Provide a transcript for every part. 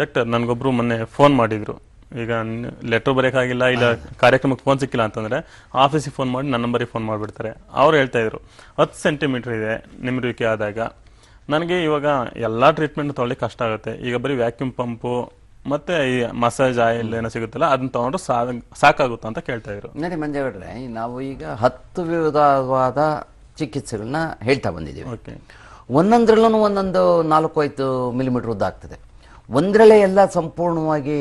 Doctor ನನಗೊಬ್ರು ಮೊನ್ನೆ phone ಮಾಡಿದ್ರು. ಈಗ ಲೆಟರ್ ಬರೆಯೋಕ್ಕಾಗಿಲ್ಲ ಇಲ್ಲ ಕಾರ್ಯಕ್ರಮಕ್ಕೆ ಫೋನ್ ಸಿಕ್ಕಿಲ್ಲ ಅಂತಂದ್ರೆ ಆಫೀಸಿಗೆ ಫೋನ್ ಮಾಡಿ ನನ್ನ ನಂಬರಿಗೆ ಫೋನ್ ಮಾಡಿಬಿಡ್ತಾರೆ. ಅವ್ರು ಹೇಳ್ತಾ ಇದ್ರು ಹತ್ತು ಸೆಂಟಿಮೀಟರ್ ಇದೆ ನಿಮ್ರುವಿಕೆ ಆದಾಗ. ನನಗೆ ಇವಾಗ ಎಲ್ಲ ಟ್ರೀಟ್ಮೆಂಟ್ ತೊಗೊಳ್ಳಿ ಕಷ್ಟ ಆಗುತ್ತೆ. ಈಗ ಬರೀ ವ್ಯಾಕ್ಯೂಮ್ ಪಂಪು ಮತ್ತೆ ಈ ಮಸಾಜ್ ಆಯಿಲ್ ಏನೋ ಸಿಗುತ್ತಲ್ಲ ಅದನ್ನ ತಗೊಂಡ್ರೆ ಸಾ ಸಾಕಾಗುತ್ತಾ ಅಂತ ಕೇಳ್ತಾ ಇದ್ರು. ನೋಡಿ ಮಂಜೇಗೌಡ್ರೆ ನಾವು ಈಗ ಹತ್ತು ವಿಧವಾದ ಚಿಕಿತ್ಸೆಗಳನ್ನ ಹೇಳ್ತಾ ಬಂದಿದ್ದೀವಿ. ಓಕೆ ಒಂದೊಂದ್ರಲ್ಲೂ ಒಂದೊಂದು ನಾಲ್ಕು ಐದು ಮಿಲಿಮೀಟರ್ ಉದ್ದ ಆಗ್ತದೆ. ಒಂದರಲ್ಲೇ ಎಲ್ಲ ಸಂಪೂರ್ಣವಾಗಿ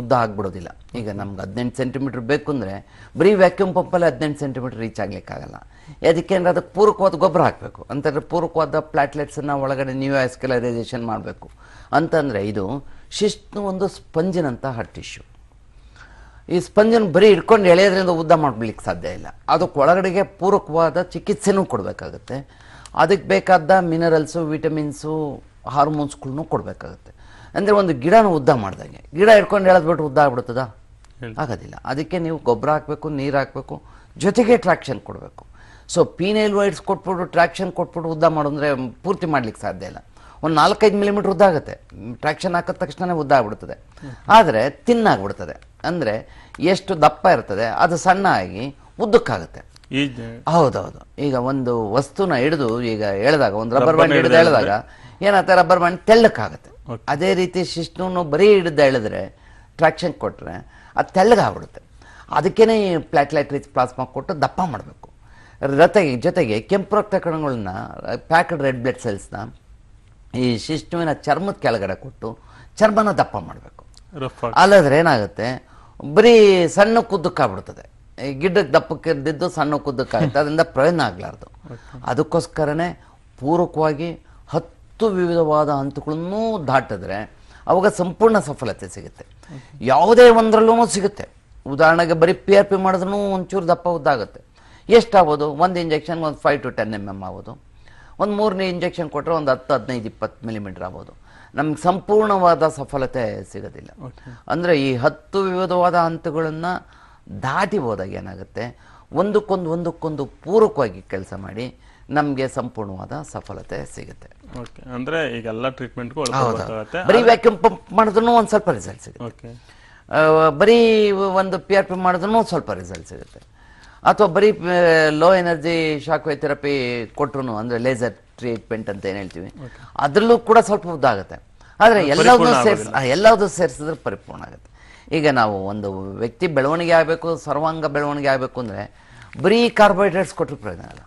ಉದ್ದ ಆಗ್ಬಿಡೋದಿಲ್ಲ. ಈಗ ನಮ್ಗೆ ಹದಿನೆಂಟು ಸೆಂಟಿಮೀಟ್ರ್ ಬೇಕು ಅಂದರೆ ಬರೀ ವ್ಯಾಕ್ಯೂಮ್ ಪಂಪಲ್ಲಿ ಹದಿನೆಂಟು ಸೆಂಟಿಮೀಟ್ರ್ ರೀಚ್ ಆಗಲಿಕ್ಕಾಗಲ್ಲ. ಅದಕ್ಕೆ ಅಂದ್ರೆ ಅದಕ್ಕೆ ಪೂರಕವಾದ ಗೊಬ್ಬರ ಹಾಕಬೇಕು. ಅಂತಂದ್ರೆ ಪೂರಕವಾದ ಪ್ಲಾಟ್ಲೆಟ್ಸನ್ನು ಒಳಗಡೆ ನ್ಯೂ ಆಸ್ಕಲರೈಸೇಷನ್ ಮಾಡಬೇಕು. ಅಂತಂದರೆ ಇದು ಶಿಸ್ತು ಒಂದು ಸ್ಪಂಜಿನಂಥ ಹಾರ್ಟ್ ಟಿಶ್ಯೂ ಈ ಸ್ಪಂಜನ್ನು ಬರೀ ಇಟ್ಕೊಂಡು ಎಳೆಯೋದ್ರಿಂದ ಉದ್ದ ಮಾಡ್ಬಿಡ್ಲಿಕ್ಕೆ ಸಾಧ್ಯ ಇಲ್ಲ. ಅದಕ್ಕೆ ಒಳಗಡೆಗೆ ಪೂರಕವಾದ ಚಿಕಿತ್ಸೆನೂ ಕೊಡಬೇಕಾಗುತ್ತೆ. ಅದಕ್ಕೆ ಬೇಕಾದ ಮಿನರಲ್ಸು ವಿಟಮಿನ್ಸು ಹಾರ್ಮೋನ್ಸ್ಗಳನ್ನೂ ಕೊಡಬೇಕಾಗುತ್ತೆ. ಅಂದರೆ ಒಂದು ಗಿಡನ ಉದ್ದ ಮಾಡ್ದಂಗೆ. ಗಿಡ ಇಟ್ಕೊಂಡು ಎಳೆದ್ಬಿಟ್ಟು ಉದ್ದ ಆಗ್ಬಿಡ್ತದ? ಆಗೋದಿಲ್ಲ. ಅದಕ್ಕೆ ನೀವು ಗೊಬ್ಬರ ಹಾಕಬೇಕು ನೀರು ಹಾಕಬೇಕು ಜೊತೆಗೆ ಟ್ರಾಕ್ಷನ್ ಕೊಡಬೇಕು. ಸೊ ಪೀನೈಲ್ ವೈಡ್ಸ್ ಕೊಟ್ಬಿಟ್ಟು ಟ್ರಾಕ್ಷನ್ ಕೊಟ್ಬಿಟ್ಟು ಉದ್ದ ಮಾಡೋಂದ್ರೆ ಪೂರ್ತಿ ಮಾಡ್ಲಿಕ್ಕೆ ಸಾಧ್ಯ ಇಲ್ಲ. ಒಂದು ನಾಲ್ಕೈದು ಮಿಲಿಮೀಟ್ರ್ ಉದ್ದ ಆಗುತ್ತೆ. ಟ್ರಾಕ್ಷನ್ ಹಾಕಿದ ತಕ್ಷಣವೇ ಉದ್ದ ಆಗ್ಬಿಡ್ತದೆ. ಆದರೆ ತಿನ್ನಾಗ್ಬಿಡ್ತದೆ ಅಂದರೆ ಎಷ್ಟು ದಪ್ಪ ಇರ್ತದೆ ಅದು ಸಣ್ಣ ಆಗಿ ಉದ್ದಕ್ಕಾಗುತ್ತೆ. ಹೌದೌದು. ಈಗ ಒಂದು ವಸ್ತುನ ಹಿಡಿದು ಈಗ ಎಳೆದಾಗ ಒಂದು ರಬ್ಬರ್ ಬ್ಯಾಂಡ್ ಹಿಡಿದು ಎಳೆದಾಗ ಏನಾಗುತ್ತೆ ರಬ್ಬರ್ ಬ್ಯಾಂಡ್ ತೆಳ್ಳಕ್ಕಾಗುತ್ತೆ. ಅದೇ ರೀತಿ ಶಿಷ್ಣುವನ್ನು ಬರೀ ಹಿಡಿದು ಹೇಳಿದ್ರೆ ಟ್ರಾಕ್ಷನ್ ಕೊಟ್ಟರೆ ಅದು ತೆಳ್ಳಗಾಗ್ಬಿಡುತ್ತೆ ಅದಕ್ಕೇನೆ ಪ್ಲಾಟ್ಲೈಟ್ ರಿಚ್ ಪ್ಲಾಸ್ಮಾ ಕೊಟ್ಟು ದಪ್ಪ ಮಾಡಬೇಕು. ರತೆಗೆ ಜೊತೆಗೆ ಕೆಂಪು ರಕ್ತ ಕಣಗಳನ್ನ ಪ್ಯಾಕ್ಡ್ ರೆಡ್ ಬ್ಲಡ್ ಸೆಲ್ಸ್ನ ಈ ಶಿಷ್ಣುವಿನ ಚರ್ಮದ ಕೆಳಗಡೆ ಕೊಟ್ಟು ಚರ್ಮನ ದಪ್ಪ ಮಾಡಬೇಕು. ಅಲ್ಲದ್ರೆ ಏನಾಗುತ್ತೆ? ಬರೀ ಸಣ್ಣ ಕುದ್ದಕ್ಕಾಗ್ಬಿಡ್ತದೆ. ಈ ಗಿಡಕ್ಕೆ ದಪ್ಪಕ್ಕೆ ಇದ್ದಿದ್ದು ಸಣ್ಣ ಕುದ್ದಕ್ಕಾಗುತ್ತೆ. ಅದರಿಂದ ಪ್ರಯೋಜನ ಆಗ್ಲಾರ್ದು. ಅದಕ್ಕೋಸ್ಕರನೇ ಪೂರಕವಾಗಿ ಹತ್ತು ವಿವಿಧವಾದ ಹಂತಗಳನ್ನು ದಾಟಿದ್ರೆ ಅವಾಗ ಸಂಪೂರ್ಣ ಸಫಲತೆ ಸಿಗುತ್ತೆ. ಯಾವುದೇ ಒಂದರಲ್ಲೂ ಸಿಗುತ್ತೆ. ಉದಾಹರಣೆಗೆ ಬರೀ ಪಿ ಆರ್ ಪಿ ಮಾಡಿದ್ರೂ ಒಂಚೂರು ದಪ್ಪ ಉದ್ದಾಗುತ್ತೆ ಎಷ್ಟಾಗ್ಬೋದು? ಒಂದು ಇಂಜೆಕ್ಷನ್ ಒಂದು five to ten M M ಆಗ್ಬೋದು. ಒಂದು ಮೂರನೇ ಇಂಜೆಕ್ಷನ್ ಕೊಟ್ಟರೆ ಒಂದು ಹತ್ತು ಹದಿನೈದು ಇಪ್ಪತ್ತು ಮಿಲಿಮೀಟರ್ ಆಗ್ಬೋದು. ನಮ್ಗೆ ಸಂಪೂರ್ಣವಾದ ಸಫಲತೆ ಸಿಗೋದಿಲ್ಲ. ಅಂದರೆ ಈ ಹತ್ತು ವಿವಿಧವಾದ ಹಂತಗಳನ್ನು ದಾಟಿ ಹೋದಾಗ ಏನಾಗುತ್ತೆ? ಒಂದಕ್ಕೊಂದು ಒಂದಕ್ಕೊಂದು ಪೂರಕವಾಗಿ ಕೆಲಸ ಮಾಡಿ ನಮಗೆ ಸಂಪೂರ್ಣವಾದ ಸಫಲತೆ ಸಿಗುತ್ತೆ. ಓಕೆ ಅಂದ್ರೆ ಈಗ ಎಲ್ಲ ಟ್ರೀಟ್ಮೆಂಟ್ಗೂ ಬರೀ ವ್ಯಾಕ್ಯೂಮ್ ಪಂಪ್ ಮಾಡಿದ್ರು ಒಂದು ಸ್ವಲ್ಪ ರಿಸಲ್ಟ್ ಸಿಗುತ್ತೆ. ಬರೀ ಒಂದು ಪಿ ಆರ್ ಪಿ ಮಾಡಿದ್ರು ಸ್ವಲ್ಪ ರಿಸಲ್ಟ್ ಸಿಗುತ್ತೆ. ಅಥವಾ ಬರೀ low energy shock wave therapy ಕೊಟ್ಟರು ಅಂದರೆ ಲೇಸರ್ ಟ್ರೀಟ್ಮೆಂಟ್ ಅಂತ ಏನು ಹೇಳ್ತೀವಿ ಅದರಲ್ಲೂ ಕೂಡ ಸ್ವಲ್ಪ ಉದ್ದ ಆಗುತ್ತೆ. ಆದರೆ ಎಲ್ಲದೂ ಸೇರಿಸ್ ಎಲ್ಲದೂ ಸೇರಿಸಿದ್ರೆ ಪರಿಪೂರ್ಣ ಆಗುತ್ತೆ. ಈಗ ನಾವು ಒಂದು ವ್ಯಕ್ತಿ ಬೆಳವಣಿಗೆ ಆಗಬೇಕು ಸರ್ವಾಂಗ ಬೆಳವಣಿಗೆ ಆಗಬೇಕು ಅಂದರೆ ಬರೀ ಕಾರ್ಬೋಹೈಡ್ರೇಟ್ಸ್ ಕೊಟ್ಟರು ಪ್ರಯೋಜನ ಆಗಲ್ಲ.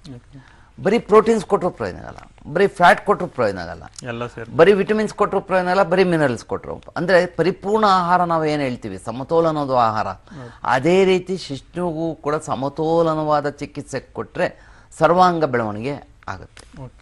ಬರೀ ಪ್ರೋಟೀನ್ಸ್ ಕೊಟ್ಟರು ಪ್ರಯೋಜನ ಆಗಲ್ಲ. ಬರೀ ಫ್ಯಾಟ್ ಕೊಟ್ಟರು ಪ್ರಯೋಜನ ಆಗಲ್ಲ. ಎಲ್ಲ ಸೇರಿ ಬರೀ ವಿಟಮಿನ್ಸ್ ಕೊಟ್ಟರು ಪ್ರಯೋಜನ ಆಗಲ್ಲ ಬರೀ ಮಿನರಲ್ಸ್ ಕೊಟ್ಟರು ಅಂದರೆ ಪರಿಪೂರ್ಣ ಆಹಾರ ನಾವು ಏನು ಹೇಳ್ತೀವಿ? ಸಮತೋಲನದ ಆಹಾರ. ಅದೇ ರೀತಿ ಶಿಷ್ಣುಗೂ ಕೂಡ ಸಮತೋಲನವಾದ ಚಿಕಿತ್ಸೆ ಕೊಟ್ಟರೆ ಸರ್ವಾಂಗ ಬೆಳವಣಿಗೆ ಆಗುತ್ತೆ. ಓಕೆ.